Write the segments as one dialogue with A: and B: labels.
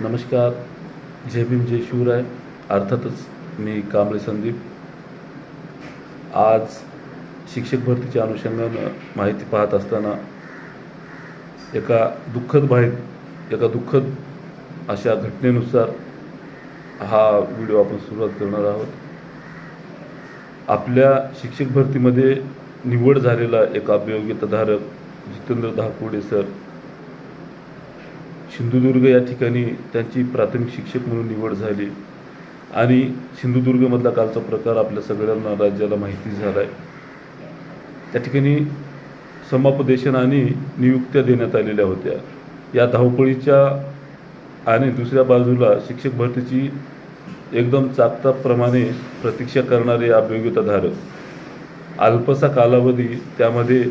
A: नमस्कार. जय भीम जय शिवराय. अर्थातच मी कांबळे संदीप. आज शिक्षक भरतीच्या अनुषंगानं माहिती पाहत असताना एका दुःखद बाहेर एका दुःखद अशा घटनेनुसार हा व्हिडिओ आपण सुरुवात करणार आहोत. आपल्या शिक्षक भरतीमध्ये निवड झालेला एक अभियोग्यताधारक जितेंद्र धाकुडे सर सिंधुदुर्ग या ठिकाणी त्यांची प्राथमिक शिक्षक म्हणून निवड झाली. आणि सिंधुदुर्गमधला कालचा प्रकार आपल्या सगळ्यांना राज्याला माहिती झाला आहे त्या ठिकाणी समापदेशन आणि नियुक्त्या देण्यात आलेल्या होत्या. या धावपळीच्या आणि दुसऱ्या बाजूला शिक्षक भरतीची एकदम चाकताप्रमाणे प्रतीक्षा करणारे अभियोग्यताधारक अल्पसा कालावधी त्यामध्ये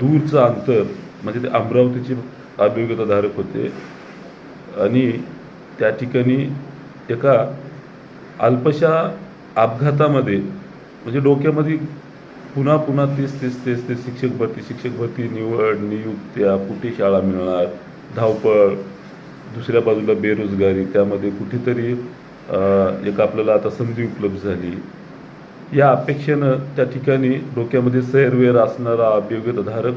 A: दूरचं अंतर म्हणजे ते अमरावतीचे अभियोग्यताधारक होते. आणि त्या ठिकाणी एका अल्पशा अपघातामध्ये म्हणजे डोक्यामध्ये पुन्हा पुन्हा तेच तेच तेच ते शिक्षक भरती शिक्षक भरती निवड नियुक्त्या कुठे शाळा मिळणार धावपळ दुसऱ्या बाजूला बेरोजगारी त्यामध्ये कुठेतरी एक आपल्याला आता संधी उपलब्ध झाली. या अपेक्षेनं त्या ठिकाणी डोक्यामध्ये सैरवेर असणारा अभियोग्यताधारक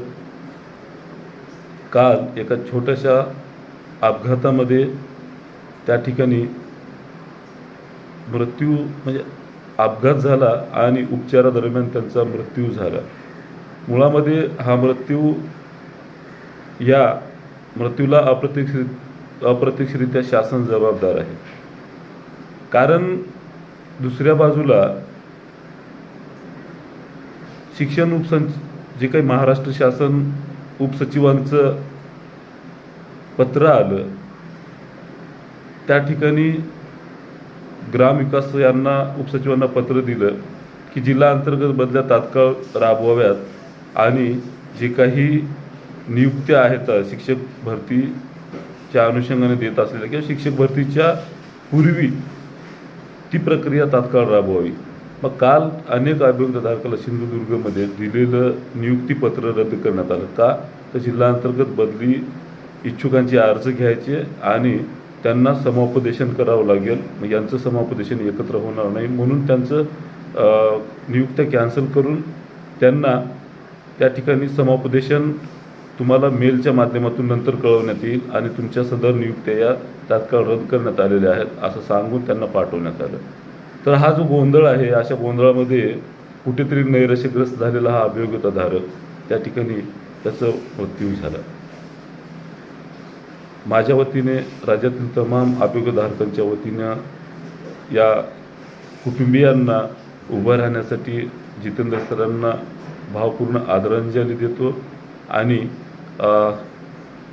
A: काल एका छोट्याशा अपघातामध्ये त्या ठिकाणी मृत्यू म्हणजे अपघात झाला आणि उपचारादरम्यान त्यांचा मृत्यू झाला. मुळामध्ये हा मृत्यू या मृत्यूला अप्रत्यक्षित अप्रत्यक्षरित्या शासन जबाबदार आहे. कारण दुसऱ्या बाजूला शिक्षण उपसंच जे काही महाराष्ट्र शासन उपसचिवांचं पत्र आलं. त्या ठिकाणी ग्रामविकास यांना उपसचिवांना पत्र दिलं की जिल्हा अंतर्गत बदल्या तात्काळ राबवाव्यात आणि जे काही नियुक्त्या आहेत शिक्षक भरतीच्या अनुषंगाने देत असलेल्या किंवा शिक्षक भरतीच्या पूर्वी ती प्रक्रिया तात्काळ राबवावी. मग काल अनेक अभियुक्तधारकाला सिंधुदुर्गमध्ये दिलेलं नियुक्तीपत्र रद्द करण्यात आलं का? तर जिल्हा अंतर्गत बदली इच्छुकांचे अर्ज घ्यायचे आणि त्यांना समुपदेशन करावं लागेल. मग यांचं समुपदेशन एकत्र होणार नाही म्हणून त्यांचं नियुक्त्या कॅन्सल करून त्यांना त्या ठिकाणी समुपदेशन तुम्हाला मेलच्या माध्यमातून नंतर कळवण्यात येईल आणि तुमच्या सदर नियुक्त्या या तात्काळ रद्द करण्यात आलेल्या आहेत असं सांगून त्यांना पाठवण्यात आलं. तर हा जो गोंधळ आहे अशा गोंधळामध्ये कुठेतरी नैराश्यग्रस्त झालेला हा अभियोग्यताधारक त्या ठिकाणी त्याचं मृत्यू झाला. माझ्या वतीने राज्यातील तमाम अभियोगधारकांच्या वतीनं या कुटुंबियांना उभं राहण्यासाठी जितेंद्र सरांना भावपूर्ण आदरांजली देतो आणि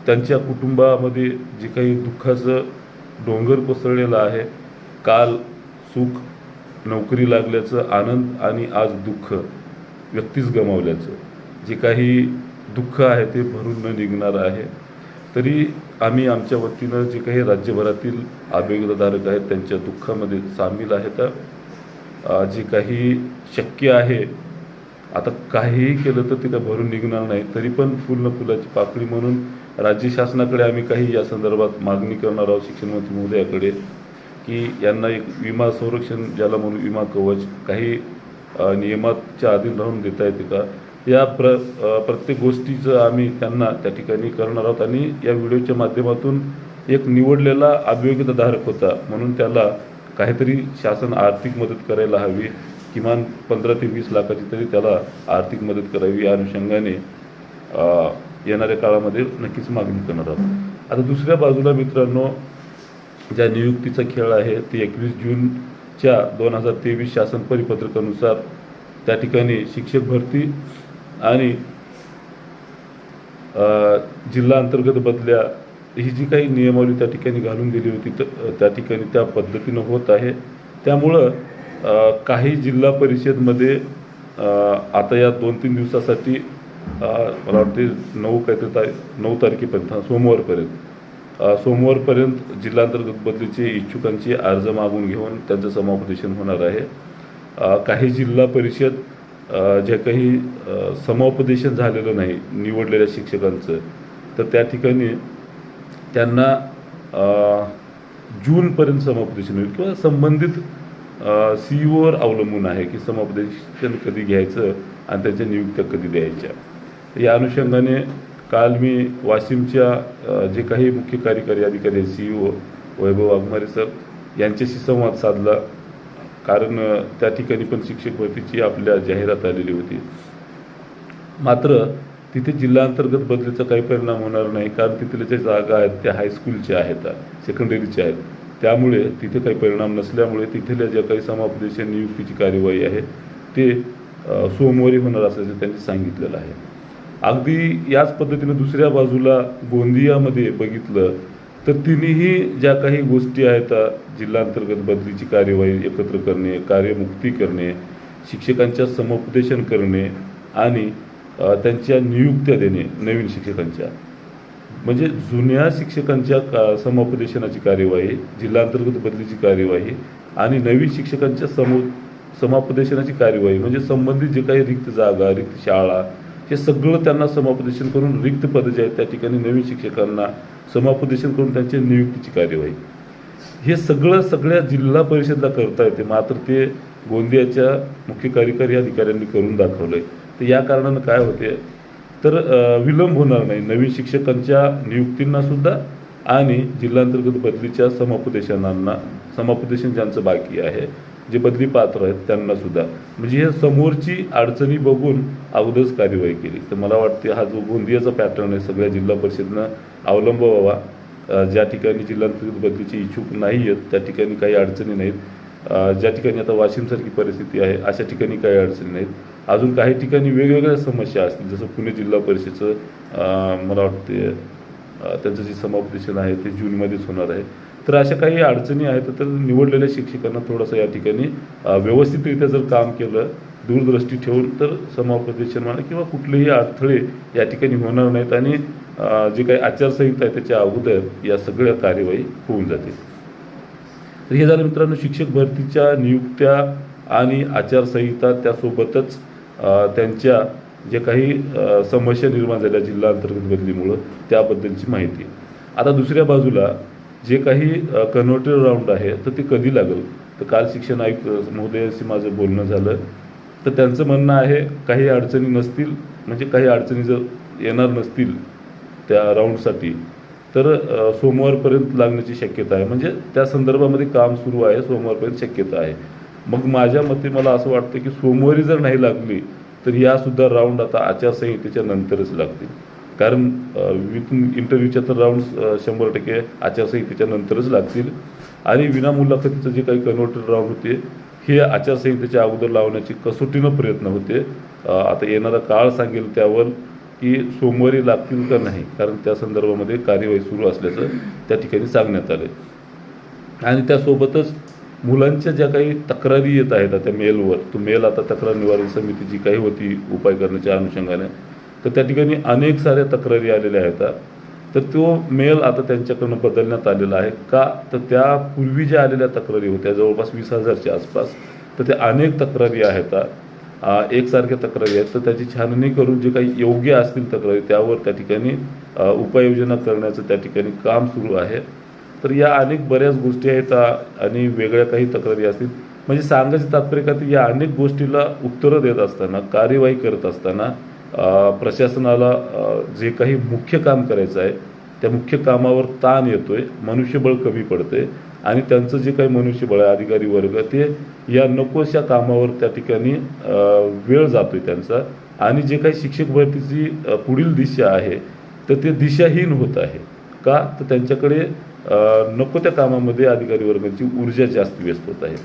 A: त्यांच्या कुटुंबामध्ये जे काही दुःखाचं डोंगर कोसळलेलं आहे काल सुख नोकरी लागल्याचं आनंद आणि आज दुःख व्यक्तीच गमावल्याचं. जे काही दुःख आहे ते भरून न निघणार आहे. तरी आम्ही आमच्या वतीनं जे काही राज्यभरातील आवेगधारक आहेत त्यांच्या दुःखामध्ये सामील आहेत. जे काही शक्य आहे आता काहीही केलं तर ते काय भरून निघणार नाही. तरी पण फुल न फुलाची पाकळी म्हणून राज्य शासनाकडे आम्ही काही या संदर्भात मागणी करणार आहोत. शिक्षण मंत्री महोदयाकडे की यांना एक विमा संरक्षण ज्याला म्हणून विमा कवच काही नियमाच्या अधीन राहून देता येते का? या प्र प्रत्येक गोष्टीचं आम्ही त्यांना त्या ठिकाणी करणार आहोत आणि या व्हिडिओच्या माध्यमातून एक निवडलेला अभियोग्यताधारक होता. म्हणून त्याला काहीतरी शासन आर्थिक मदत करायला हवी. किमान पंधरा ते वीस लाखाची तरी त्याला आर्थिक मदत करावी. या अनुषंगाने येणाऱ्या काळामध्ये नक्कीच मागणी करणार आहोत. आता दुसऱ्या बाजूला मित्रांनो ज्या नियुक्तीचा खेळ आहे ते एकवीस जूनच्या दोन हजार तेवीस शासन परिपत्रकानुसार त्या ठिकाणी शिक्षक भरती आणि जिल्हा अंतर्गत बदल्या ही जी काही नियमावली त्या ठिकाणी घालून दिली होती तर त्या ठिकाणी त्या पद्धतीनं होत आहे. त्यामुळं काही जिल्हा परिषदमध्ये आता या दोन तीन दिवसासाठी मला वाटते नऊ काहीतरी तारीख नऊ तारखेपर्यंत सोमवारपर्यंत सोमवारपर्यंत जिल्हांतर्गत बदलीचे इच्छुकांचे अर्ज मागून घेऊन त्यांचं समापदेशन होणार आहे. काही जिल्हा परिषद जे काही समापदेशन समुपदेशन झालेलं नाही निवडलेल्या शिक्षकांचं तर त्या ठिकाणी त्यांना जूनपर्यंत समुपदेशन होईल किंवा संबंधित सी ईओवर अवलंबून आहे की समुपदेशन कधी घ्यायचं आणि त्यांच्या नियुक्त्या कधी द्यायच्या. या अनुषंगाने काल मी वाशिमच्या जे काही मुख्य कार्यकारी अधिकारी C E Vaibhav Waghmare sir यांच्याशी संवाद साधला. कारण त्या ठिकाणी पण शिक्षक भरतीची आपल्या जाहिरात आलेली होती. मात्र तिथे जिल्हाअंतर्गत बदलीचा काही परिणाम होणार नाही कारण तिथल्या ज्या जागा आहेत त्या हायस्कूलच्या आहेत सेकंडरीच्या आहेत. त्यामुळे तिथे काही परिणाम नसल्यामुळे तिथल्या ज्या काही समापदेशन नियुक्तीची कार्यवाही आहे ते सोमवारी होणार असल्याचं त्यांनी सांगितलेलं आहे. अगदी याच पद्धतीनं दुसऱ्या बाजूला गोंदियामध्ये बघितलं तर तिन्ही ज्या काही गोष्टी आहेत जिल्हांतर्गत बदलीची कार्यवाही एकत्र करणे कार्यमुक्ती करणे शिक्षकांच्या समुपदेशन करणे आणि त्यांच्या नियुक्त्या देणे नवीन शिक्षकांच्या. म्हणजे जुन्या शिक्षकांच्या का समुपदेशनाची कार्यवाही जिल्हांतर्गत बदलीची कार्यवाही आणि नवीन शिक्षकांच्या समु समापदेशनाची कार्यवाही म्हणजे संबंधित जे काही रिक्त जागा रिक्त शाळा हे सगळं त्यांना समापदेशन करून रिक्त पदं जे आहेत त्या ठिकाणी नवीन शिक्षकांना समापदेशन करून त्यांची नियुक्तीची कार्यवाही. हे सगळं सगळ्या जिल्हा परिषदला करता येते. मात्र ते गोंदियाच्या मुख्य कार्यकारी अधिकाऱ्यांनी करून दाखवलंय. तर या कारणानं काय होते तर विलंब होणार नाही. नवीन शिक्षकांच्या नियुक्तींना सुद्धा आणि जिल्हांतर्गत बदलीच्या समापदेशनांना समापदेशन ज्यांचं बाकी आहे जे बदली पात्र आहेत त्यांना सुद्धा. म्हणजे हे समोरची अडचणी बघून अगोदरच कार्यवाही केली. तर मला वाटते हा जो गोंदियाचा पॅटर्न आहे सगळ्या जिल्हा परिषदनं अवलंब व्हावा. ज्या ठिकाणी जिल्हांतर्गत बदलीचे इच्छुक नाही आहेत त्या ठिकाणी काही अडचणी नाहीत. ज्या ठिकाणी आता वाशिमसारखी परिस्थिती आहे अशा ठिकाणी काही अडचणी नाहीत. अजून काही ठिकाणी वेगवेगळ्या समस्या असतील जसं पुणे जिल्हा परिषदेचं मला वाटते त्यांचं जे समापदेशन आहे ते जूनमध्येच होणार आहे. तर अशा काही अडचणी आहेत तर निवडलेल्या शिक्षकांना थोडंसं या ठिकाणी व्यवस्थितरित्या जर काम केलं दूरदृष्टी ठेवून तर समापदेशन म्हणा किंवा कुठलेही अडथळे या ठिकाणी होणार नाहीत आणि जे काही आचारसंहिता आहे त्याच्या अगोदर या सगळ्या कार्यवाही होऊन जातील. तर हे झालं मित्रांनो शिक्षक भरतीच्या नियुक्त्या आणि आचारसंहिता त्यासोबतच त्यांच्या जे काही समस्या निर्माण झाल्या जिल्हा अंतर्गत बदलीमुळं त्याबद्दलची माहिती. आता दुसऱ्या बाजूला जे काही कन्व्हर्टर राऊंड आहे तर ते कधी लागेल? तर काल शिक्षण आयुक्त महोदयाशी माझं बोलणं झालं. तर त्यांचं म्हणणं आहे काही अडचणी नसतील म्हणजे काही अडचणी जर येणार नसतील त्या राऊंडसाठी तर सोमवारपर्यंत लागण्याची शक्यता आहे. म्हणजे त्या संदर्भामध्ये काम सुरू आहे सोमवारपर्यंत शक्यता आहे. मग माझ्या मते मला असं वाटतं की सोमवारी जर नाही लागली तर यासुद्धा राऊंड आता आचारसंहितेच्या नंतरच लागतील. कारण विथ इंटरव्ह्यूच्या तर राऊंड शंभर टक्के आचारसंहितेच्या नंतरच लागतील. आणि विनामुलाखतीचं जे काही कन्व्हर्टर राऊंड होते हे आचारसंहितेच्या अगोदर लावण्याची कसोटीनं प्रयत्न होते. आता येणारा काळ सांगेल त्यावर की सोमवारी लागतील का नाही कारण त्या संदर्भामध्ये कार्यवाही सुरू असल्याचं त्या ठिकाणी सांगण्यात आलं आणि त्यासोबतच मुलांच्या ज्या काही तक्रारी येत आहेत आता मेलवर तो मेल आता तक्रार निवारण समिती जी काही होती उपाय करण्याच्या अनुषंगाने तर त्या ठिकाणी अनेक साऱ्या तक्रारी आलेल्या आहेत. तर तो मेल आता त्यांच्याकडनं बदलण्यात आलेला आहे. का? तर त्या पूर्वी ज्या आलेल्या तक्रारी होत्या जवळपास वीस हजारच्या आसपास तर त्या अनेक तक्रारी आहेत. एकसारख्या तक्रारी आहेत. तर त्याची छाननी करून जे काही योग्य असतील तक्रारी त्यावर त्या ठिकाणी उपाययोजना करण्याचं त्या ठिकाणी काम सुरू आहे. तर या अनेक बऱ्याच गोष्टी आहेत आणि वेगळ्या काही तक्रारी असतील. म्हणजे सांगायचं तात्पर्य का? तर या अनेक गोष्टीला उत्तरं देत असताना कार्यवाही करत असताना प्रशासनाला जे काही मुख्य काम करायचं आहे त्या मुख्य कामावर ताण येतो आहे मनुष्यबळ कमी पडते आणि त्यांचं जे काही मनुष्यबळ आहे अधिकारी वर्ग ते या नकोशा कामावर त्या ठिकाणी वेळ जातो आहे त्यांचा आणि जे काही शिक्षक भरतीची पुढील दिशा आहे तर ते दिशाहीन होत आहे. का? तर त्यांच्याकडे नको त्या कामामध्ये अधिकारी वर्गाची ऊर्जा जास्त व्यस्त होत आहे.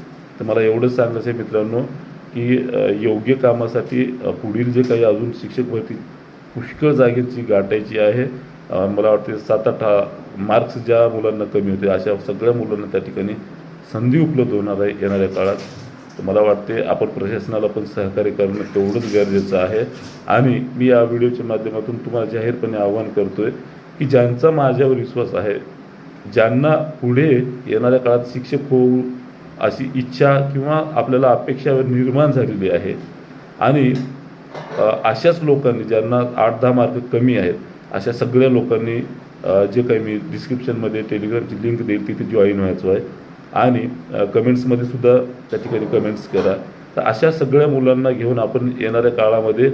A: तर मला एवढंच सांगायचं आहे मित्रांनो की योग्य कामासाठी पुढील जे काही अजून शिक्षक भरती पुष्कळ जागेची गाठायची आहे. मला वाटते सात आठ मार्क्स ज्या मुलांना कमी होते अशा सगळ्या मुलांना त्या ठिकाणी संधी उपलब्ध होणार आहे येणाऱ्या काळात. तर मला वाटते आपण प्रशासनाला पण सहकार्य करणं तेवढंच गरजेचं आहे. आणि मी या व्हिडिओच्या माध्यमातून तुम्हाला जाहीरपणे आवाहन करतोय की ज्यांचा माझ्यावर विश्वास आहे ज्यांना पुढे येणाऱ्या काळात शिक्षक होऊ अशी इच्छा किंवा आपल्याला अपेक्षा निर्माण झालेली आहे. आणि अशाच लोकांनी ज्यांना आठ दहा मार्क कमी आहेत अशा सगळ्या लोकांनी जे काही मी डिस्क्रिप्शनमध्ये टेलिग्रामची लिंक देईल तिथे जॉईन व्हायचं आहे. आणि कमेंट्समध्ये सुद्धा त्या ठिकाणी कमेंट्स करा. तर अशा सगळ्या मुलांना घेऊन आपण येणाऱ्या काळामध्ये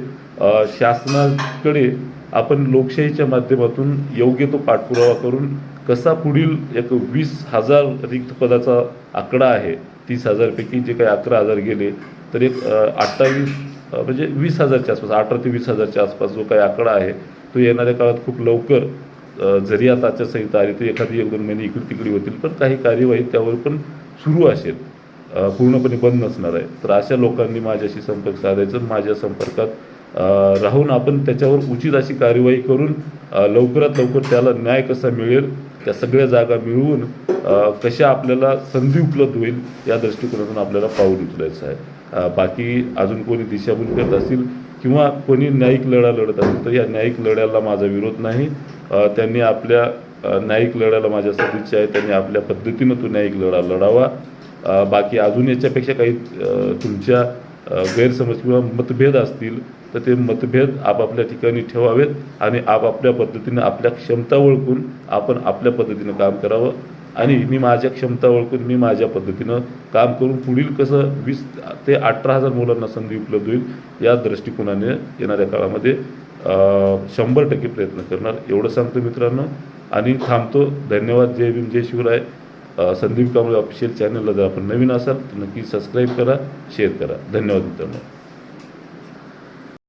A: शासनाकडे आपण लोकशाहीच्या माध्यमातून योग्य तो पाठपुरावा करून कसा पुढील एक वीस हजार रिक्त पदाचा आकडा आहे तीस हजारपैकी जे काही अकरा हजार गेले तर एक अठ्ठावीस म्हणजे वीस हजारच्या आसपास अठरा ते वीस हजारच्या आसपास जो काही आकडा आहे तो येणाऱ्या काळात खूप लवकर जरी आता आचारसंहिता आली तर एखादी एक दोन महिने इकडे तिकडे होतील पण काही कार्यवाही त्यावर पण सुरू असेल पूर्णपणे बंद नसणार आहे. तर अशा लोकांनी माझ्याशी संपर्क साधायचं माझ्या संपर्कात राहून आपण त्याच्यावर उचित अशी कार्यवाही करून लवकरात लवकर त्याला न्याय कसा मिळेल त्या सगळ्या जागा मिळवून कशा आपल्याला संधी उपलब्ध होईल या दृष्टिकोनातून आपल्याला पाऊल उचलायचं आहे. बाकी अजून कोणी दिशाभूल करत असतील किंवा कोणी न्यायिक लढा लढत असेल तर या न्यायिक लढ्याला माझा विरोध नाही. त्यांनी आपल्या न्यायिक लढ्याला माझ्या सदिच्छा आहे त्यांनी आपल्या पद्धतीनं तो न्यायिक लढा लढावा. बाकी अजून याच्यापेक्षा काही तुमच्या गैरसमज किंवा मतभेद असतील तर ते मतभेद आपापल्या ठिकाणी ठेवावेत आणि आपापल्या पद्धतीनं आपल्या क्षमता ओळखून आपण आपल्या पद्धतीनं काम करावं. आणि मी माझ्या क्षमता ओळखून मी माझ्या पद्धतीनं काम करून पुढील कसं वीस ते अठरा हजार मुलांना संधी उपलब्ध होईल या दृष्टिकोनाने येणाऱ्या काळामध्ये शंभर टक्के प्रयत्न करणार. एवढं सांगतो मित्रांनो. आणि थांबतो. धन्यवाद. जय भीम जय शिवराय. संदीप कांबळे ऑफिशियल चॅनलला जर आपण नवीन असाल तर नक्की सबस्क्राईब करा शेअर करा. धन्यवाद मित्रांनो.